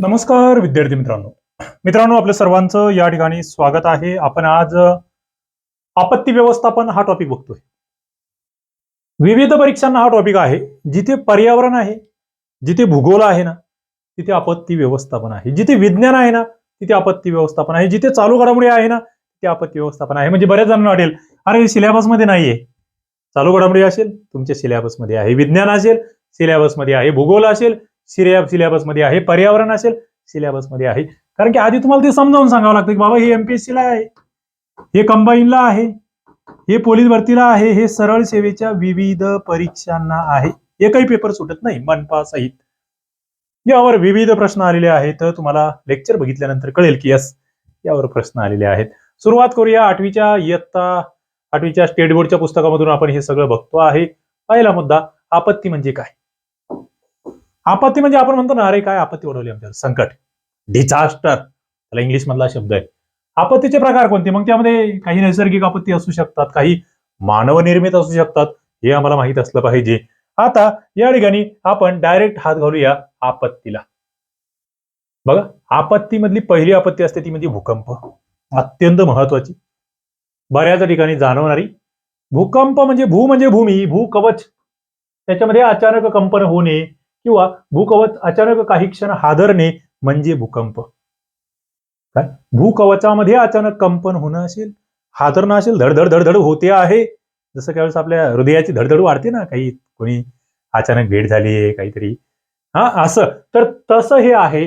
नमस्कार विद्यार्थी मित्रांनो. मित्रांनो आपल्या सर्वांचं या ठिकाणी स्वागत आहे. आपण आज आपत्ती व्यवस्थापन हा टॉपिक बघतोय. विविध परीक्षांना हा टॉपिक आहे. जिथे पर्यावरण आहे जिथे भूगोल आहे ना तिथे आपत्ती व्यवस्थापन आहे. जिथे विज्ञान आहे ना तिथे आपत्ती व्यवस्थापन आहे. जिथे चालू घडामोडी आहे ना तिथे आपत्ती व्यवस्थापन आहे. म्हणजे बऱ्याच जणांना वाटेल अरे सिलेबसमध्ये नाहीये. चालू घडामोडी असेल तुमच्या सिलेबसमध्ये आहे. विज्ञान असेल सिलेबसमध्ये आहे. भूगोल असेल सिरिया सिलेबसमध्ये आहे. पर्यावरण असेल सिलेबसमध्ये आहे. कारण की आधी तुम्हाला ते समजावून सांगावं लागतं की बाबा हे एमपीएससी ला आहे. हे कंबाईनला आहे. हे पोलीस भरतीला आहे. हे सरळ सेवेच्या विविध परीक्षांना आहे. एकही पेपर सुटत नाही मनपा सहित. यावर विविध प्रश्न आलेले आहेत. तर तुम्हाला लेक्चर बघितल्यानंतर कळेल की यस यावर प्रश्न आलेले आहेत. सुरुवात करूया आठवीच्या इयत्ता आठवीच्या स्टेट बोर्डच्या पुस्तकामधून आपण हे सगळं बघतो आहे. पहिला मुद्दा आपत्ती म्हणजे काय? आपत्ती म्हणजे आपण म्हणतो ना अरे काय आपत्ती ओढवली आमच्यावर? संकट. डिझास्टर त्याला इंग्लिश मधला शब्द आहे. आपत्तीचे प्रकार कोणते? मग त्यामध्ये काही नैसर्गिक आपत्ती असू शकतात काही मानवनिर्मित असू शकतात हे आम्हाला माहीत असलं पाहिजे. आता या ठिकाणी आपण डायरेक्ट हात घालूया आपत्तीला. बघा आपत्तीमधली पहिली आपत्ती असते ती म्हणजे भूकंप. अत्यंत महत्वाची बऱ्याच ठिकाणी जाणवणारी. भूकंप म्हणजे भू म्हणजे भूमी भूकवच. त्याच्यामध्ये अचानक कंपन होणे किंवा भूकवच अचानक काही क्षण हादरणे म्हणजे भूकंप. काय? भूकवचामध्ये अचानक कंपन होणं असेल हादरणं असेल धडधड धडधड होते आहे. जसं काय आपल्या हृदयाची धडधड वाढते ना काही कोणी अचानक भेट झाली आहे काहीतरी. हा असं. तर तसं हे आहे.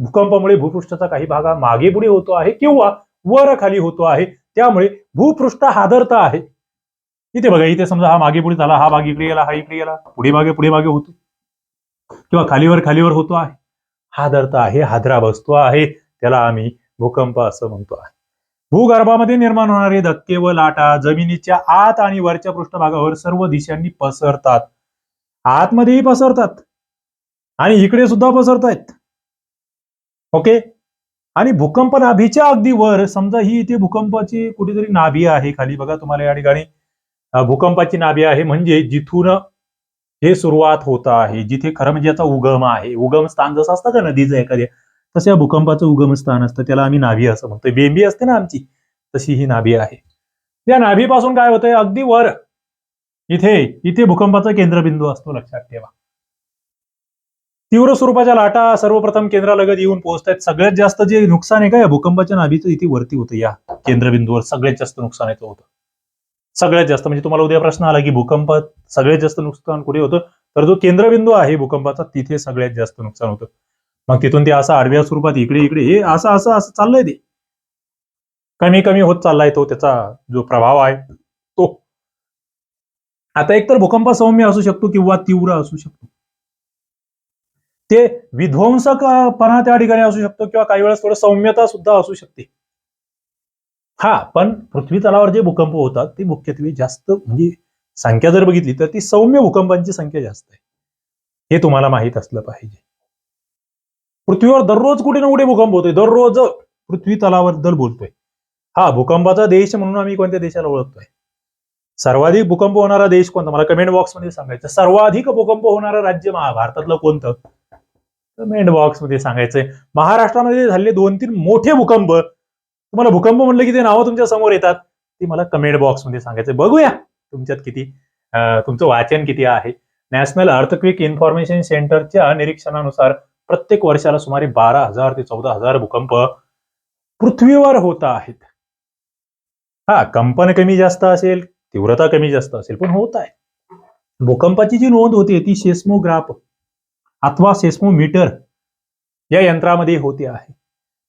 भूकंपामुळे भूपृष्ठाचा काही भाग हा मागे पुढे होतो आहे किंवा वर खाली होतो आहे. त्यामुळे भूपृष्ठ हादरत आहे. इथे बघा इथे समजा हा मागे पुढे झाला हा मागे इकडे गेला हा इकडे गेला पुढे मागे पुढे मागे होतो. किंवा खालीवर खालीवर होतो आहे. हादरत आहे हादरा बसतो आहे त्याला आम्ही भूकंप असं म्हणतो आहे. भूगर्भामध्ये निर्माण होणारे धक्के व लाटा जमिनीच्या आत आणि वरच्या पृष्ठभागावर सर्व दिशांनी पसरतात. आतमध्येही पसरतात. आणि इकडे सुद्धा पसरतायत. ओके? आणि भूकंप नाभीच्या अगदी वर समजा ही इथे भूकंपाची कुठेतरी नाभी आहे खाली. बघा तुम्हाला या ठिकाणी. भूकंपाची नाभी आहे. म्हणजे जिथून हे सुरुवात होत आहे जिथे खरं म्हणजे याचा उगम आहे. उगम स्थान जसं असतं का नदीचं एखाद्या तसं या भूकंपाचं उगम स्थान असतं. त्याला आम्ही नाभी असं म्हणतोय. बेंबी असते ना आमची तशी ही नाभी आहे. या नाभीपासून काय होतंय? अगदी वर. इथे इथे भूकंपाचा केंद्रबिंदू असतो लक्षात ठेवा. तीव्र स्वरूपाच्या लाटा सर्वप्रथम केंद्रालगत येऊन पोहोचतायत. सगळ्यात जास्त जे नुकसान आहे का या भूकंपाच्या नाभीचं? इथे वरती होतं या केंद्रबिंदूवर. सगळ्यात जास्त नुकसान येतं होतं. सगळ्यात जास्त. म्हणजे तुम्हाला उद्या प्रश्न आला की भूकंपात सगळ्यात जास्त नुकसान कुठे होतं? तर जो केंद्रबिंदू आहे भूकंपाचा तिथे सगळ्यात जास्त नुकसान होतं. मग तिथून ते असं आडव्या स्वरूपात इकडे इकडे हे असं असं असं चाललंय ते. कमी कमी होत चाललाय तो त्याचा जो प्रभाव आहे तो. आता एकतर भूकंप सौम्य असू शकतो किंवा तीव्र असू शकतो. ते विध्वंसकपणा त्या ठिकाणी असू शकतो किंवा काही वेळेस थोडं सौम्यता सुद्धा असू शकते. हा पण पृथ्वी तलावर जे भूकंप होतात ते मुख्यत्वे जास्त म्हणजे संख्या जर बघितली तर ती सौम्य भूकंपांची संख्या जास्त आहे. हे तुम्हाला माहीत असलं पाहिजे. पृथ्वीवर दररोज कुठे ना कुठे भूकंप होतोय. दररोज पृथ्वी तलावर बोलतोय. हा भूकंपाचा देश म्हणून आम्ही कोणत्या देशाला ओळखतोय? सर्वाधिक भूकंप होणारा देश कोणता? मला कमेंट बॉक्समध्ये सांगायचं. सर्वाधिक भूकंप होणारं राज्य भारतातलं कोणतं? कमेंट बॉक्समध्ये सांगायचंय. महाराष्ट्रामध्ये झालेले दोन तीन मोठे भूकंप तुम्हाला भूकंप म्हणलं की ते नावं तुमच्यासमोर येतात ती मला कमेंट बॉक्समध्ये सांगायचं बघूया तुमच्यात किती तुमचं वाचन किती आहे. नॅशनल अर्थक्विक इन्फॉर्मेशन सेंटरच्या निरीक्षणानुसार प्रत्येक वर्षाला सुमारे बारा हजार ते चौदा हजार भूकंप पृथ्वीवर होत आहेत. हा कंपन कमी जास्त असेल तीव्रता कमी जास्त असेल पण होत आहे. भूकंपाची जी नोंद होते ती सेस्मोग्राफ अथवा सेस्मोमीटर या यंत्रामध्ये होते आहे.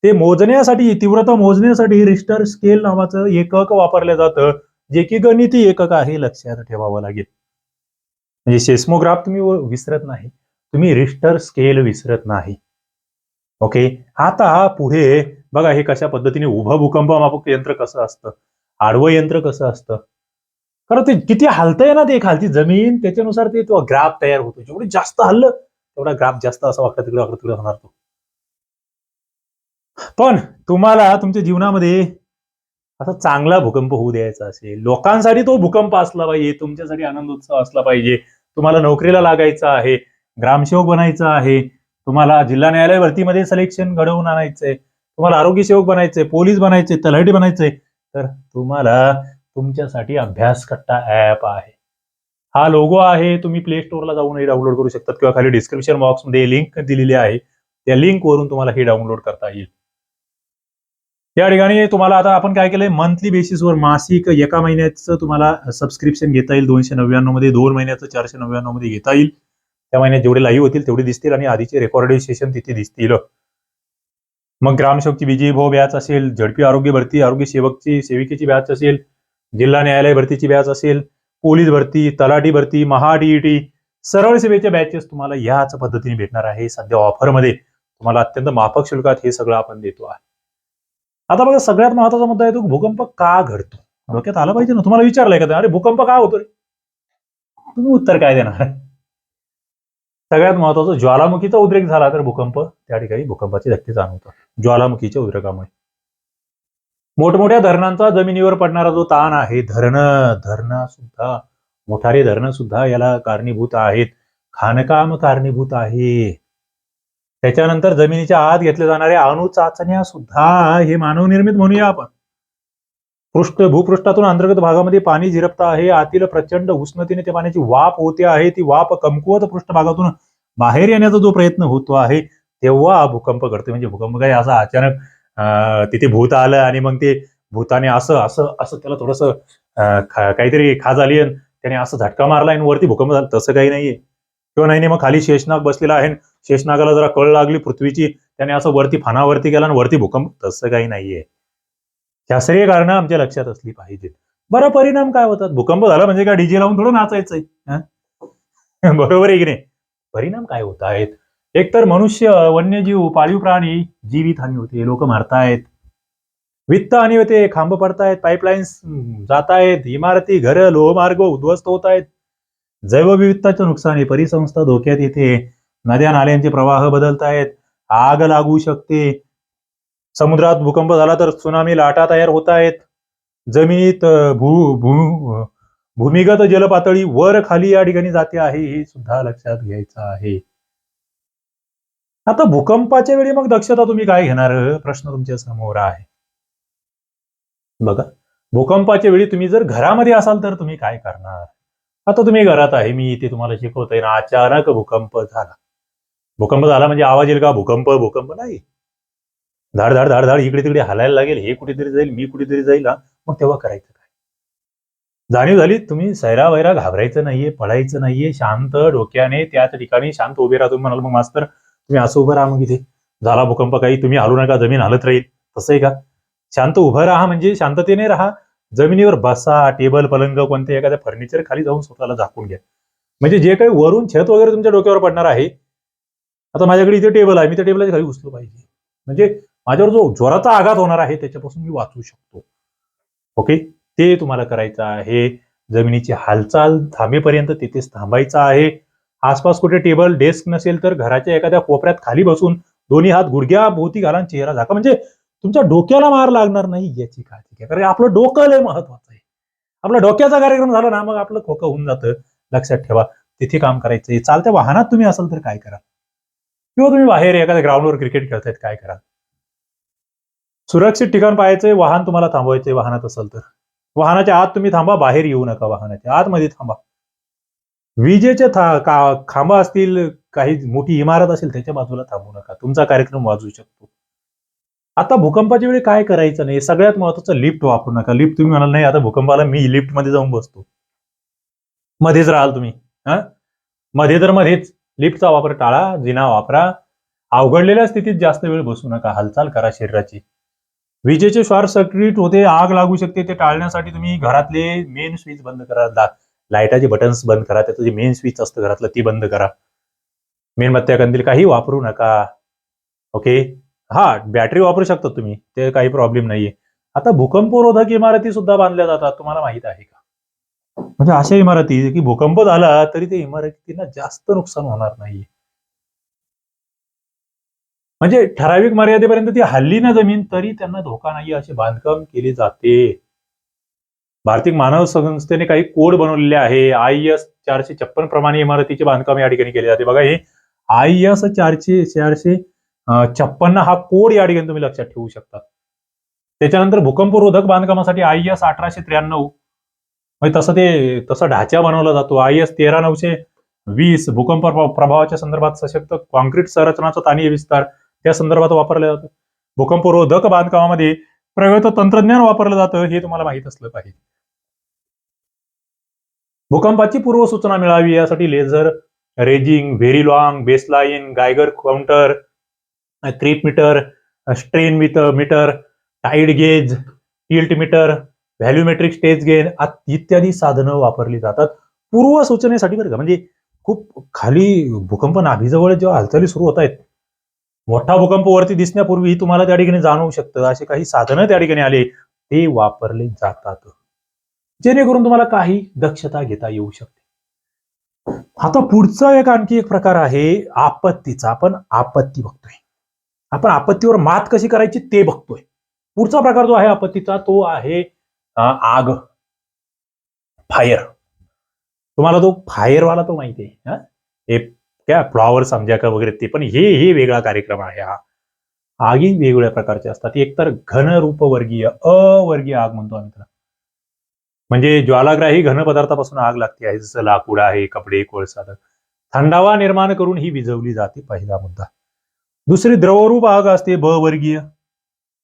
ते मोजण्यासाठी तीव्रता मोजण्यासाठी रिस्टर स्केल नावाचं एकक वापरलं जातं. जे की गणिती एकक आहे लक्षात ठेवावं लागेल. म्हणजे सेस्मोग्राफ तुम्ही विसरत नाही. तुम्ही रिस्टर स्केल विसरत नाही. ओके आता पुढे बघा हे कशा पद्धतीने उभं भूकंप मापक यंत्र कसं असतं? आडवं यंत्र कसं असतं? कारण ते किती हलतंय ना ते खालची जमीन त्याच्यानुसार ते ग्राफ तयार होतो. जेवढं जास्त हल्लं तेवढा ग्राफ जास्त असं वाकडा तिकडे वाकडा तिकडे होणार तो. पण तुम्हाला तुमच्या जीवनामध्ये असा चांगला भूकंप होऊ द्यायचा असेल लोकांसाठी तो भूकंप असला पाहिजे तुमच्यासाठी आनंदोत्सव असला पाहिजे तुम्हाला नोकरीला लागायचं आहे ग्रामसेवक बनायचं आहे तुम्हाला जिल्हा न्यायालय भरतीमध्ये सिलेक्शन घडवून आणायचंय तुम्हाला आरोग्य सेवक बनायचंय पोलीस बनायचे तलाठी बनायचंय तर तुम्हाला तुमच्यासाठी अभ्यास कट्टा ऍप आहे. हा लोगो आहे तुम्ही प्ले स्टोअरला जाऊन डाउनलोड करू शकतात किंवा खाली डिस्क्रिप्शन बॉक्समध्ये लिंक दिलेली आहे. त्या लिंक वरून तुम्हाला हे डाउनलोड करता येईल. या ठिकाणी तुम्हाला आता आपण काय केलंय? मंथली बेसिसवर मासिक एका महिन्याचं तुम्हाला सबस्क्रिप्शन घेता येईल. दोनशे नव्याण्णवमध्ये दोन महिन्याचं चारशे नव्याण्णवमध्ये घेता येईल. त्या महिन्यात जेवढे लाईव्ह होतील तेवढे दिसतील आणि आधीचे रेकॉर्डेड सेशन तिथे दिसतील. मग ग्रामसेवकची विजयी भाव बॅच असेल झडपी आरोग्य भरती आरोग्य सेवकची सेविकेची बॅच असेल जिल्हा न्यायालय भरतीची बॅच असेल पोलीस भरती तलाठी भरती महा डीईटी सरळ सेवेच्या बॅचेस तुम्हाला याच पद्धतीने भेटणार आहे. सध्या ऑफरमध्ये तुम्हाला अत्यंत माफक शुल्कात हे सगळं आपण देतो आहे आता बघा सगळ्यात महत्त्वाचा मुद्दा आहे तो भूकंप का घडतो? डोक्यात आला पाहिजे ना? तुम्हाला विचारलंय का अरे भूकंप का होतो रे तुम्ही उत्तर काय देणार? सगळ्यात महत्वाचं ज्वालामुखीचा उद्रेक झाला तर भूकंप त्या ठिकाणी भूकंपाचे धक्के जाणवतात. ज्वालामुखीच्या उद्रेकामुळे. मोठमोठ्या धरणांचा जमिनीवर पडणारा जो ताण आहे धरणं धरणं सुद्धा मोठारे धरणं सुद्धा याला कारणीभूत आहेत. खाणकाम कारणीभूत आहे. त्याच्यानंतर जमिनीच्या आत घेतल्या जाणाऱ्या अणु चाचण्या सुद्धा हे मानवनिर्मित म्हणूया आपण. पृष्ठ भूपृष्ठातून अंतर्गत भागामध्ये पाणी झिरपत आहे. आतील प्रचंड उष्णतेने त्या पाण्याची वाफ होते आहे. ती वाफ कमकुवत पृष्ठभागातून बाहेर येण्याचा जो प्रयत्न होतो आहे तेव्हा भूकंप घडते. म्हणजे भूकंप काय असा अचानक अं, तिथे भूत आलं आणि मग ते भूताने असं असं असं त्याला थोडस काहीतरी खाज आली त्याने असं झटका मारला आणि वरती भूकंप झाला. तसं काही नाहीये. किंवा नाही नाही मग खाली शेषनाग बसलेला आहे. शेषनागाला जरा कळ लागली पृथ्वीची. त्याने असं वरती फानावरती गेला आणि वरती भूकंप. तसं काही नाहीये. शास्त्रीय कारणं आमच्या लक्षात असली पाहिजेत. बरं परिणाम काय होतात? भूकंप झाला म्हणजे काय डीजे लावून थोडं नाचायचंय बरोबर आहे की नाही? परिणाम काय होत आहेत एकतर मनुष्य वन्यजीव पाळीव प्राणी जीवित हानी होते. लोक मारतायत. वित्त हानी होते. खांब पडतायत. पाईपलाईन्स जात आहेत इमारती घर लोहमार्ग उद्ध्वस्त होत आहेत जैवविविधताचं नुकसान आहे. परिसंस्था धोक्यात येते. नद्या नाल्यांचे प्रवाह बदलत आहेत आग लागू शकते. समुद्रात भूकंप झाला तर सुनामी लाटा तयार होत आहेत जमिनीत भू भू भूमिगत जलपातळी वर खाली या ठिकाणी जाते आहे हे सुद्धा लक्षात घ्यायचं आहे. आता भूकंपाच्या वेळी मग दक्षता तुम्ही काय घेणार? प्रश्न तुमच्यासमोर आहे. बघा भूकंपाच्या वेळी तुम्ही जर घरामध्ये असाल तर तुम्ही काय करणार? आता तुम्ही घरात आहे मी इथे तुम्हाला शिकवतोय ना अचानक भूकंप झाला. भूकंप झाला म्हणजे आवाज येईल का? भूकंप भूकंप नाही. धाड धाड धाड धाड इकडे तिकडे हलायला लागेल. हे कुठेतरी जाईल मी कुठेतरी जाईल मग तेव्हा करायचं काय? जाणीव झाली तुम्ही सैरा वैरा घाबरायचं नाहीये पळायचं नाहीये शांत डोक्याने त्याच ठिकाणी शांत उभे राहा. तुम्ही म्हणाल मग मास्तर तुम्ही असं उभं राहा मग इथे. झाला भूकंप काही तुम्ही हलू नका जमीन हलत राहील. तसंही आहे का? शांत उभं राहा म्हणजे शांततेने राहा. जमिनीवर बसा टेबल पलंग कोणते एखाद्या फर्निचर खाली जाऊन स्वतःला झाकून घ्या. म्हणजे जे काही वरून छत वगैरे तुमच्या डोक्यावर पडणार आहे आता माझ्याकडे इथे टेबल आहे. मी त्या टेबलाच्या खाली घुसलो पाहिजे. म्हणजे माझ्यावर जो ज्वराचा आघात होणार आहे त्याच्यापासून मी वाचू शकतो. ओके ते तुम्हाला करायचं आहे. जमिनीची हालचाल थांबेपर्यंत तिथेच थांबायचं आहे. आसपास कुठे टेबल डेस्क नसेल तर घराच्या एखाद्या कोपऱ्यात खाली बसून दोन्ही हात गुडघ्या भोवती घाला चेहरा झाका. म्हणजे तुमच्या डोक्याला मार लागणार नाही याची काळजी घ्या. कारण आपलं डोकं लय महत्वाचं आहे. आपला डोक्याचा कार्यक्रम झाला ना मग आपलं खोकं होऊन जातं. लक्षात ठेवा. तिथे काम करायचंय. चालत्या वाहनात तुम्ही असाल तर काय करा? किंवा तुम्ही बाहेर एखाद्या ग्राउंडवर क्रिकेट खेळतायत काय करा? सुरक्षित ठिकाण पाहायचंय वाहन तुम्हाला थांबवायचंय वाहनात असेल तर. वाहनाच्या आत तुम्ही थांबा बाहेर येऊ नका वाहनाच्या आतमध्ये थांबा. विजेचे था का खांबा असतील काही मोठी इमारत असेल त्याच्या बाजूला थांबू नका. तुमचा कार्यक्रम वाजू शकतो. आता भूकंपाच्या वेळी काय करायचं नाही? सगळ्यात महत्वाचं लिफ्ट वापरू नका. लिफ्ट तुम्ही म्हणाल नाही आता भूकंपाला मी लिफ्टमध्ये जाऊन बसतो. मध्येच राहाल तुम्ही हा? मध्ये तर मध्येच. लिफ्टचा वापर टाळा जिना वापरा. अवघडलेल्या स्थितीत जास्त वेळ बसू नका. हालचाल करा शरीराची. विजेचे शॉर्ट सर्किट होते आग लागू शकते. ते टाळण्यासाठी तुम्ही घरातले मेन स्विच बंद करा. लाईटाचे बटन्स बंद करा. त्याचं जे मेन स्विच असतं घरातलं ती बंद करा. मेणबत्त्या कंदील काही वापरू नका. ओके हा बॅटरी वापरू शकता तुम्ही. ते काही प्रॉब्लेम नाहीये. आता भूकंपरोधक इमारती सुद्धा बांधल्या जातात. तुम्हाला माहीत आहे का? म्हणजे अशा इमारती की भूकंप झाला तरी ते इमारतींना जास्त नुकसान होणार नाही म्हणजे ठराविक मर्यादेपर्यंत ती हल्ली ना जमीन तरी त्यांना धोका नाही असे बांधकाम केले जाते. भारतीय मानव संस्थेने काही कोड बनवलेले आहे. आय एस चारशे छप्पन प्रमाणे इमारतीचे बांधकाम या ठिकाणी केले जाते. बघा हे आय एस चारशे चारशे छप्पन्न हा कोड या ठिकाणी तुम्ही लक्षात ठेवू शकता. त्याच्यानंतर भूकंपरोधक बांधकामासाठी आय एस अठराशे त्र्याण्णव म्हणजे तसं ते तसा ढाचा बनवला जातो. आय एस तेरा नऊशे वीस भूकंप प्रभावाच्या संदर्भात सशक्त कॉन्क्रीट संरचनाचा ताणीय विस्तार त्या संदर्भात वापरलं जातं. भूकंपरोधक बांधकामामध्ये प्रगत तंत्रज्ञान वापरलं जातं हे तुम्हाला माहीत असलं पाहिजे. भूकंपाची पूर्वसूचना मिळावी यासाठी laser ranging very long baseline Geiger counter creep meter strain meter tide gauge tilt meter volumetric stage gain इत्यादी साधनं वापरली जातात. पूर्व सूचनेसाठी बरं का म्हणजे खूप खाली भूकंप नाभीजवळ जेव्हा हालचाली सुरू होत आहेत मोठा भूकंप वरती दिसण्यापूर्वी तुम्हाला त्या ठिकाणी जाणवू शकतं. असे काही साधनं त्या ठिकाणी आले ते वापरले जातात. जेणेकरून तुम्हाला काही दक्षता घेता येऊ शकते. आता पुढचा एक आणखी एक प्रकार आहे आपत्तीचा. आपण आपत्ती बघतोय. आपण आपत्तीवर मात कशी करायची ते बघतोय. पुढचा प्रकार जो आहे आपत्तीचा तो आहे आग. फायर तुम्हाला तो फायरवाला तो माहिती आहे हा? हे त्या फ्लॉवर समजा का वगैरे ते पण हे हे वेगळा कार्यक्रम आहे हा. आगी वेगवेगळ्या प्रकारचे असतात. एकतर घनरूपवर्गीय अवर्गीय आग म्हणतो आम्ही त्याला. म्हणजे ज्वालाग्राही घन पदार्थापासून आग लागते आहे जसं लाकूड आहे कपडे कोळसा थंडावा निर्माण करून ही विझवली जाते पहिला मुद्दा. दुसरी द्रवरूप आग असते ब वर्गीय.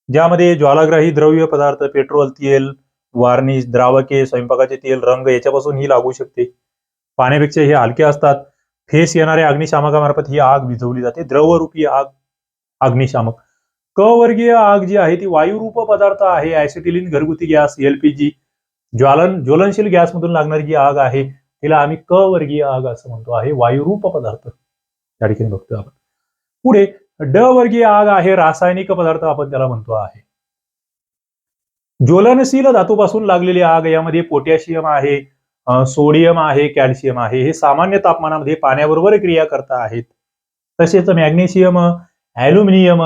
ज्यामध्ये ज्वालाग्राही द्रव्य पदार्थ पेट्रोल तेल वार्निश द्रावके स्वयंपाकाचे तेल रंग याच्यापासून ही लागू शकते. पाण्यापेक्षा हे हलके असतात. फेस येणाऱ्या अग्निशामकामार्फत ही आग विझवली जाते. द्रवरूपी आग अग्निशामक. क वर्गीय आग जी आहे ती वायुरूप पदार्थ आहे. ऍसिटिलिन घरगुती गॅस एलपीजी ज्वालन ज्वलनशील गॅसमधून लागणारी जी आग आहे तिला आम्ही क वर्गीय आग असं म्हणतो. आहे वायुरूप पदार्थ. त्या ठिकाणी बघतोय आपण. पुढे ड वर्गीय आग आहे रासायनिक पदार्थ आपण त्याला म्हणतो आहे. ज्वलनशील धातूपासून लागलेली आग यामध्ये पोटॅशियम आहे सोडियम आहे कॅल्शियम आहे हे सामान्य तापमानामध्ये पाण्याबरोबर क्रिया करता आहेत. तसेच मॅग्नेशियम अॅल्युमिनियम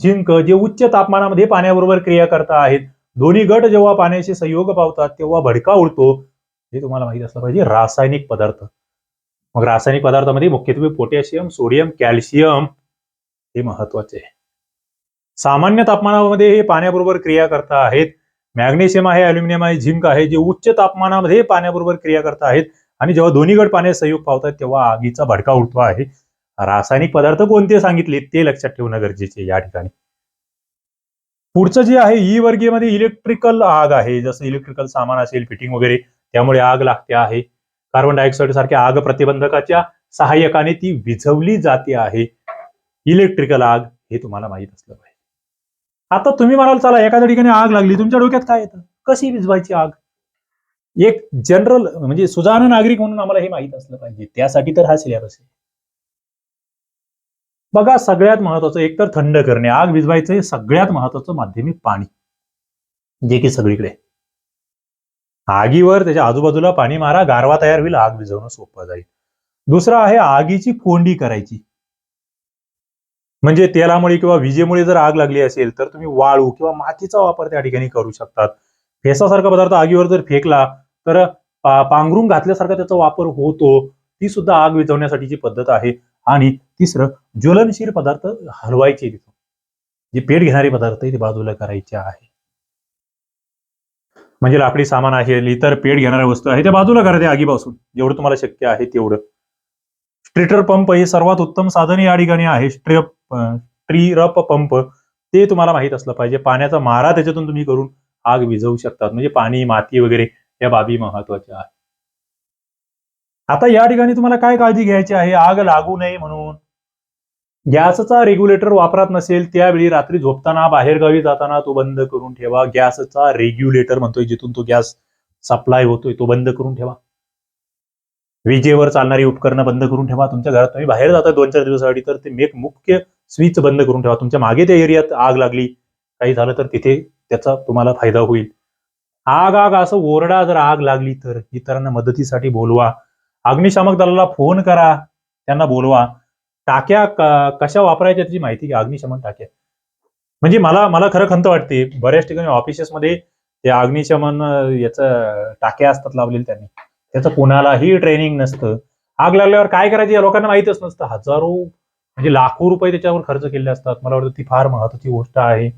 झिंक जे उच्च तापमानामध्ये पाण्याबरोबर क्रिया करता आहेत दोन्ही गट जेव्हा पाण्याशी संयोग पावतात तेव्हा भडका उडतो. हे तुम्हाला माहीत असलं पाहिजे रासायनिक पदार्थ. मग रासायनिक पदार्थामध्ये मुख्यत्वे पोटॅशियम सोडियम कॅल्शियम हे महत्त्वाचे आहे. सामान्य तापमानामध्ये हे पाण्याबरोबर क्रिया करता आहेत मॅग्नेशियम आहे अल्युमिनियम आहे झिंक आहे जे उच्च तापमानामध्ये पाण्याबरोबर क्रिया करत आहेत. आणि जेव्हा दोन्ही गट पाण्यात संयोग पावतात तेव्हा आगीचा भडका उठतो आहे. रासायनिक पदार्थ कोणते सांगितले ते लक्षात ठेवणं गरजेचे या ठिकाणी. पुढचं जे आहे ई वर्गीयमध्ये इलेक्ट्रिकल आग आहे. जसं इलेक्ट्रिकल सामान असेल फिटिंग वगैरे त्यामुळे आग लागते आहे. कार्बन डायऑक्साईड सारख्या आग प्रतिबंधकाच्या सहाय्यकाने ती विझवली जाते आहे. इलेक्ट्रिकल आग हे तुम्हाला माहीत असलं पाहिजे. आता तुम्ही म्हणाल चला एखाद्या ठिकाणी आग लागली. तुमच्या डोक्यात काय येतं? कशी विजवायची आग? एक जनरल म्हणजे सुजाण नागरिक म्हणून आम्हाला हे माहीत असलं पाहिजे. त्यासाठी तर हा सिलेबस आहे. बघा सगळ्यात महत्वाचं एक तर थंड करणे. आग विजवायचं हे सगळ्यात महत्वाचं माध्यमिक पाणी. जे की सगळीकडे. आगीवर त्याच्या आजूबाजूला पाणी मारा गारवा तयार होईल आग विझवणं सोपं जाईल. दुसरं आहे आगीची कोंडी करायची. म्हणजे तेलामुळे किंवा विजेमुळे जर आग लागली असेल तर तुम्ही वाळू किंवा मातीचा वापर त्या ठिकाणी करू शकतात. फेसासारखा पदार्थ आगीवर जर फेकला तर पांघरून घातल्यासारखा त्याचा वापर होतो. ती सुद्धा आग विझवण्यासाठीची पद्धत आहे. आणि तिसरं ज्वलनशील पदार्थ हलवायचे तिथून जे पेट घेणारे पदार्थ ते बाजूला करायचे आहे. म्हणजे लाकडी सामान आहे इतर पेट घेणाऱ्या वस्तू आहे त्या बाजूला करायचे आगीपासून. जेवढं तुम्हाला शक्य आहे तेवढं. स्ट्रेटर पंप हे सर्वात उत्तम साधन या ठिकाणी आहे. स्ट्रेप ट्रीरप पंप ते तुम्हाला माहीत असलं पाहिजे. पाण्याचा मारा त्याच्यातून तुम्ही करून आग विझवू शकतात. म्हणजे पाणी माती वगैरे या बाबी महत्त्वाच्या आहेत. आता या ठिकाणी तुम्हाला काय काळजी घ्यायची आहे? आग लागू नये म्हणून. गॅसचा रेग्युलेटर वापरात नसेल त्यावेळी रात्री झोपताना बाहेरगावी जाताना तो बंद करून ठेवा. गॅसचा रेग्युलेटर म्हणतोय जिथून तो गॅस सप्लाय होतोय तो बंद करून ठेवा. विजेवर चालणारी उपकरणं बंद करून ठेवा. तुमच्या घरात तुम्ही बाहेर जाता दोन चार दिवसासाठी तर ते मेक मुख्य स्विच बंद करून ठेवा. तुमच्या मागे त्या एरियात आग लागली काही झालं तर तिथे त्याचा तुम्हाला फायदा होईल. आग आग असं ओरडा जर आग लागली तर इतरांना मदतीसाठी बोलवा. अग्निशामक दलाला फोन करा. त्यांना बोलवा. टाक्या कशा वापरायच्या त्याची माहिती घ्या. अग्निशमन टाक्या. म्हणजे मला मला खरं खंत वाटते. बऱ्याच ठिकाणी ऑफिसेसमध्ये ते अग्निशमन याच याचं टाक्या असतात लावलेले त्यांनी. त्याचं कोणालाही ट्रेनिंग नसतं. आग लागल्यावर काय करायचं? या लोकांना माहितच नसतं. हजारो म्हणजे लाखो रुपये त्याच्यावर खर्च केले असतात. मला वाटतं ती फार महत्वाची गोष्ट आहे.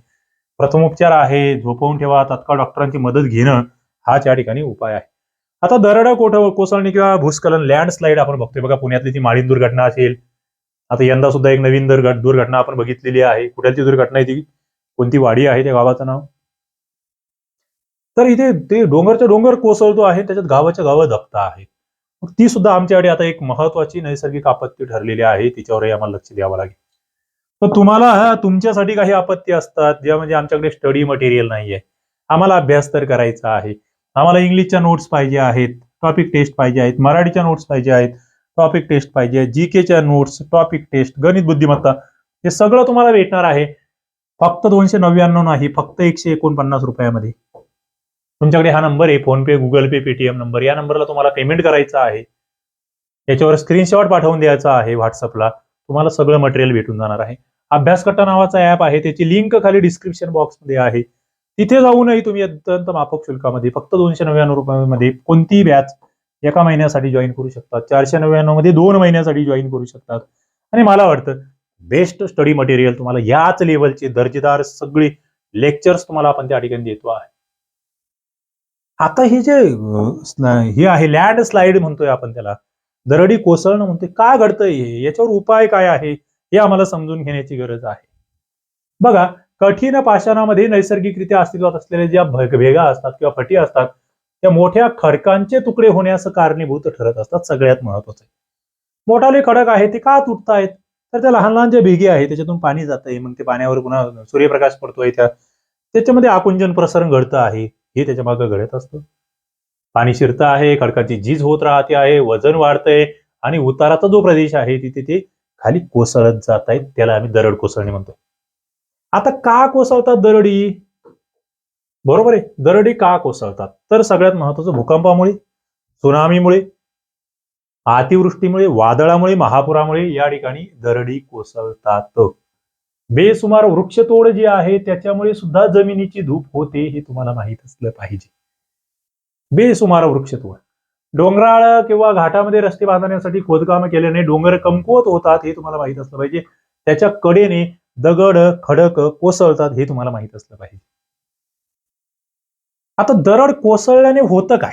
प्रथमोपचार आहे. झोपवून ठेवा. तात्काळ डॉक्टरांची मदत घेणं हाच या ठिकाणी उपाय आहे. आता दरड कोठ कोसळणे किंवा भूस्खलन लँडस्लाईड आपण बघतोय. बघा पुण्यातली ती माळीन दुर्घटना असेल. आता यंदा सुद्धा एक नवीन दुर्घट दुर्घटना आपण बघितलेली आहे. कुठल्याची दुर्घटना आहे ती? कोणती वाडी आहे त्या गावाचं नाव? तर इथे ते डोंगरच्या डोंगर कोसळतो आहे. त्याच्यात गावाच्या गावं दबता आहे मग ती सुद्धा आमच्याकडे आता एक महत्वाची नैसर्गिक आपत्ती ठरलेली आहे. तिच्यावरही आम्हाला लक्ष द्यावं लागेल. तर तुम्हाला तुमच्यासाठी काही आपत्ती असतात ज्या म्हणजे आमच्याकडे स्टडी मटेरियल नाहीये. आम्हाला अभ्यास तर करायचा आहे. आम्हाला इंग्लिशच्या नोट्स पाहिजे आहेत टॉपिक टेस्ट पाहिजे आहेत मराठीच्या नोट्स पाहिजे आहेत टॉपिक टेस्ट पाहिजे जी केच्या नोट्स टॉपिक टेस्ट गणित बुद्धिमत्ता हे सगळं तुम्हाला भेटणार आहे. फक्त दोनशे नव्याण्णव नाही फक्त एकशे एकोणपन्नास रुपयामध्ये. तुमच्याकडे हा नंबर आहे PhonePe Google Pay Paytm number या नंबरला तुम्हाला पेमेंट करायचं आहे. याच्यावर स्क्रीनशॉट पाठवून द्यायचा आहे व्हॉट्सअपला तुम्हाला सगळं मटेरियल भेटून जाणार आहे. अभ्यासकट्टा नावाचा ऍप आहे त्याची लिंक खाली डिस्क्रिप्शन बॉक्समध्ये आहे. तिथे जाऊनही तुम्ही अत्यंत माफक शुल्कामध्ये फक्त दोनशे नव्याण्णव रुपयामध्ये कोणतीही बॅच एका महिन्यासाठी जॉईन करू शकतात. चारशे नव्याण्णवमध्ये दोन महिन्यासाठी जॉईन करू शकतात. आणि मला वाटतं बेस्ट स्टडी मटेरियल तुम्हाला याच लेवलचे दर्जेदार सगळे लेक्चर्स तुम्हाला आपण त्या ठिकाणी देतो आहे. आता हे जे हे आहे लँड स्लाइड म्हणतोय आपण त्याला. दरडी कोसळणं म्हणतोय. का घडतंय हे? याच्यावर उपाय काय आहे? हे आम्हाला समजून घेण्याची गरज आहे. बघा कठीण पाषाणामध्ये नैसर्गिकरित्या अस्तित्वात असलेल्या ज्या भेगा असतात किंवा फटी असतात त्या मोठ्या खडकांचे तुकडे होण्यास कारणीभूत ठरत असतात. सगळ्यात महत्वाचं मोठाले खडक आहे ते का तुटतायत? तर त्या लहान लहान जे भेगे आहे त्याच्यातून पाणी जात आहे मग ते पाण्यावर पुन्हा सूर्यप्रकाश पडतोय त्या. त्याच्यामध्ये आकुंजन प्रसरण घडतं आहे. हे त्याच्यामागे घडत असतं. पाणी शिरतं आहे खडकाची झीज होत राहते आहे वजन वाढतंय आणि उताराचा जो प्रदेश आहे तिथे ते खाली कोसळत जात आहेत. त्याला आम्ही दरड कोसळणे म्हणतो. आता का कोसळतात दरडी? बरोबर आहे. दरडी का कोसळतात? तर सगळ्यात महत्वाचं भूकंपामुळे सुनामीमुळे अतिवृष्टीमुळे वादळामुळे महापुरामुळे या ठिकाणी दरडी कोसळतात. बेसुमार वृक्षतोड जी आहे त्याच्यामुळे सुद्धा जमिनीची धूप होते हे तुम्हाला माहीत असलं पाहिजे. बेसुमार वृक्षतोड. डोंगराळ किंवा घाटामध्ये रस्ते बांधण्यासाठी खोदकाम केल्याने डोंगर कमकुवत होतात हे तुम्हाला माहीत असलं पाहिजे. त्याच्या कडेने दगड खडक कोसळतात हे तुम्हाला माहीत असलं पाहिजे. आता दरड कोसळल्याने होतं काय?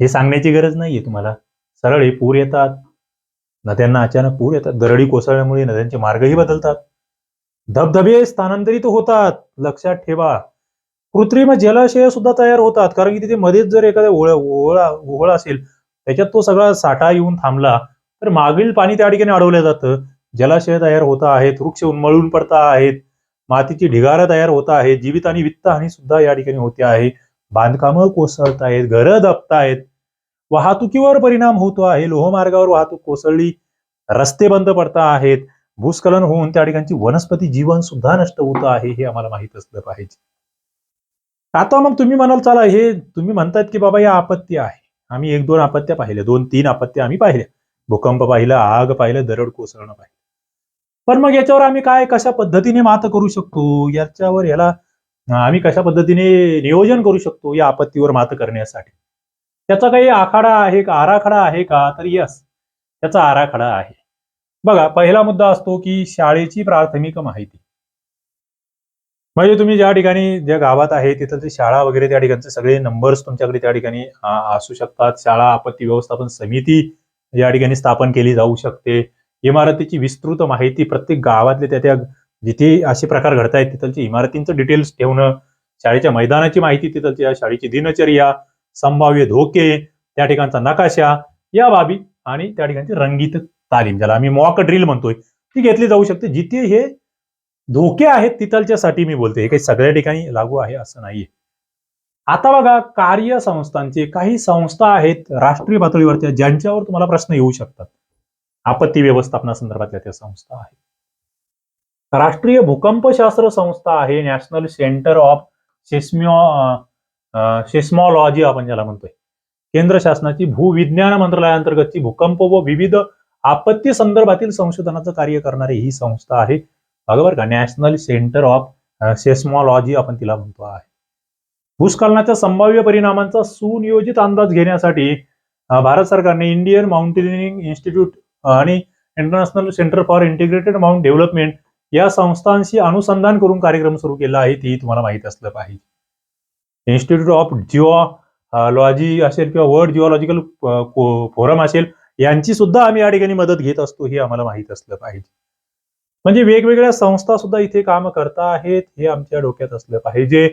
हे सांगण्याची गरज नाहीये तुम्हाला. सरळ हे पूर येतात. नद्यांना अचानक पूर येतात. दरडी कोसळल्यामुळे नद्यांचे मार्गही बदलतात. धबधबे स्थानांतरित होतात. लक्षात ठेवा. कृत्रिम जलाशय सुद्धा तयार होतात. कारण की तिथे मध्येच जर एखाद्या ओळ ओहळा ओहळ असेल त्याच्यात तो सगळा साठा येऊन थांबला तर मागील पाणी त्या ठिकाणी अडवलं जातं. जलाशय तयार होत आहेत वृक्ष उन्मळून पडता आहेत मातीची ढिगारं तयार होत आहेत जीवित आणि वित्तहानी सुद्धा या ठिकाणी होते आहे. बांधकामं कोसळत आहेत घरं दबतायत. वाहतुकीवर परिणाम होतो आहे. लोहमार्गावर वाहतूक कोसळली रस्ते बंद पडता आहेत. भूस्खलन होऊन त्या ठिकाणची वनस्पती जीवन सुद्धा नष्ट होत आहे हे आम्हाला माहीत असलं पाहिजे. आता मग तुम्ही म्हणाल चला हे तुम्ही म्हणतात की बाबा या आपत्ती आहे. आम्ही एक दोन आपत्त्या पाहिल्या दोन तीन आपत्त्या आम्ही पाहिल्या. भूकंप पाहिलं आग पाहिलं दरड कोसळणं पाहिलं. पण मग याच्यावर आम्ही काय कशा पद्धतीने मात करू शकतो? याच्यावर याला आम्ही कशा पद्धतीने नियोजन करू शकतो या आपत्तीवर मात करण्यासाठी? त्याचा काही आखाडा आहे का आराखडा आहे का? तर यस त्याचा आराखडा आहे. बघा पहिला मुद्दा असतो की शाळेची प्राथमिक माहिती. म्हणजे तुम्ही ज्या ठिकाणी ज्या गावात आहे तिथं ते शाळा वगैरे त्या ठिकाणचे सगळे नंबर्स तुमच्याकडे त्या ठिकाणी असू शकतात. शाळा आपत्ती व्यवस्थापन समिती या ठिकाणी स्थापन केली जाऊ शकते. इमारतीची विस्तृत माहिती प्रत्येक गावातले त्या त्या जिथे असे प्रकार घडतायत तिथलची इमारतींचं डिटेल्स ठेवणं शाळेच्या मैदानाची माहिती तिथलच्या शाळेची दिनचर्या संभाव्य धोके त्या ठिकाणचा नकाशा या बाबी आणि त्या ठिकाणची रंगीत तालीम ज्याला आम्ही मॉक ड्रिल म्हणतोय ती घेतली जाऊ शकते. जिथे हे धोके आहेत तिथलच्यासाठी मी बोलते हे काही सगळ्या ठिकाणी लागू आहे असं नाहीये. आता बघा कार्य संस्थांचे काही संस्था आहेत राष्ट्रीय पातळीवरच्या ज्यांच्यावर तुम्हाला प्रश्न येऊ शकतात. आपत्ती व्यवस्थापनासंदर्भातल्या त्या संस्था आहेत. राष्ट्रीय भूकंपशास्त्र संस्था आहे national centre of seismo seismology आपण ज्याला म्हणतोय. केंद्र शासनाची भूविज्ञान मंत्रालयाअंतर्गतची भूकंप व विविध आपत्ती संदर्भातील संशोधनाचं कार्य करणारी ही संस्था आहे. बघा का नॅशनल सेंटर ऑफ सेस्मॉलॉजी आपण तिला म्हणतो आहे. भूस्खलनाच्या संभाव्य परिणामांचा सुनियोजित अंदाज घेण्यासाठी भारत सरकारने इंडियन माउंटेनिअरिंग इन्स्टिट्यूट आणि international centre for integrated mount development या संस्थांशी अनुसंधान करून कार्यक्रम सुरू केला आहे तेही तुम्हाला माहीत असलं पाहिजे. इन्स्टिट्यूट ऑफ जिओ लॉजी असेल किंवा वर्ल्ड जिओलॉजिकल फोरम असेल यांची सुद्धा आम्ही या ठिकाणी मदत घेत असतो हे आम्हाला माहीत असलं पाहिजे. म्हणजे वेगवेगळ्या संस्था सुद्धा इथे काम करता आहेत हे आमच्या डोक्यात असलं पाहिजे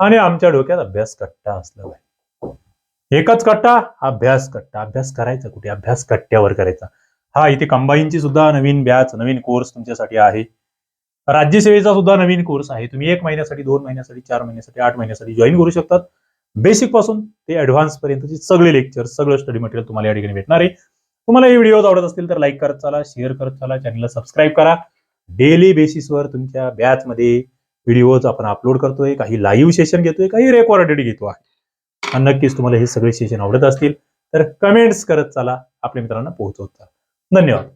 आणि आमच्या डोक्यात अभ्यास कट्टा असला पाहिजे. एकच कट्टा अभ्यास कट्टा. अभ्यास करायचा कुठे? अभ्यास कट्ट्यावर करायचा. हा इथे कंबाईनची सुद्धा नवीन बॅच नवीन कोर्स तुमच्यासाठी आहे. राज्यसेवेचा सुद्धा नवीन कोर्स आहे. तुम्ही एक महिन्यासाठी दोन महिन्यासाठी चार महिन्यासाठी आठ महिन्यासाठी जॉईन करू शकतात. बेसिकपासून ते ऍडव्हान्स पर्यंतचे सगळे लेक्चर सगळं स्टडी मटेरियल तुम्हाला या ठिकाणी भेटणार आहे. तुम्हाला हे व्हिडिओ आवडत असतील तर लाईक करत चला शेअर करत चला चॅनलला सबस्क्राईब करा. डेली बेसिसवर तुमच्या बॅचमध्ये व्हिडिओज आपण अपलोड करतोय काही लाईव्ह सेशन घेतोय काही रेकॉर्डेड घेतो आहे. आणि नक्कीच तुम्हाला हे सगळे सेशन आवडत असतील तर कमेंट्स करत चला. आपल्या मित्रांना पोहोचवत चला. धन्यवाद.